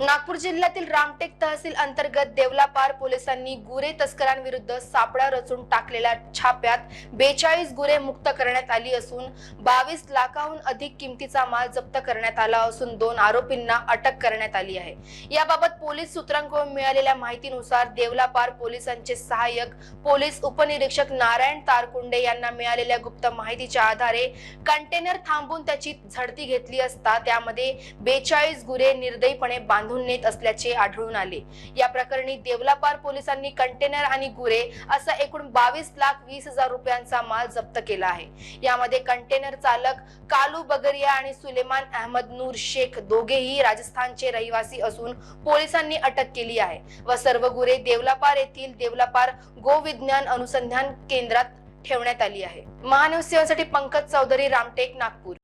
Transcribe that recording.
नागपूर जिल्ह्यातील रामटेक तहसील अंतर्गत देवलापार पोलिसांनी गुरे तस्करांविरुद्ध सापळा रचून टाकलेल्या छाप्यात बेचाळीस गुरे मुक्त करण्यात आली असून बावीस लाखाहून अधिक किमतीचा माल जप्त करण्यात आला असून दोन आरोपींना अटक करण्यात आली आहे. याबाबत पोलीस सूत्रांकडून मिळालेल्या माहितीनुसार देवलापार पोलिसांचे सहाय्यक पोलीस उपनिरीक्षक नारायण तारकुंडे यांना मिळालेल्या गुप्त माहितीच्या आधारे कंटेनर थांबून त्याची झडती घेतली असता त्यामध्ये बेचाळीस गुरे निर्दयीपणे बांधून नेत असल्याचे आढळून आले. या प्रकरणी देवलापार पोलिसांनी कंटेनर आणि गुरे असा एकूण बावीस लाख वीस हजार रुपयांचा माल जप्त केला आहे. यामध्ये कंटेनर चालक कालू बगरिया आणि सुलेमान अहमद नूर शेख दोघेही राजस्थानचे रहिवासी असून पोलिसांनी अटक केली आहे व सर्व गुरे देवलापार येथील देवलापार गोविज्ञान अनुसंधान केंद्रात ठेवण्यात आली आहे. महान्यूज सेवासाठी पंकज चौधरी रामटेक नागपूर.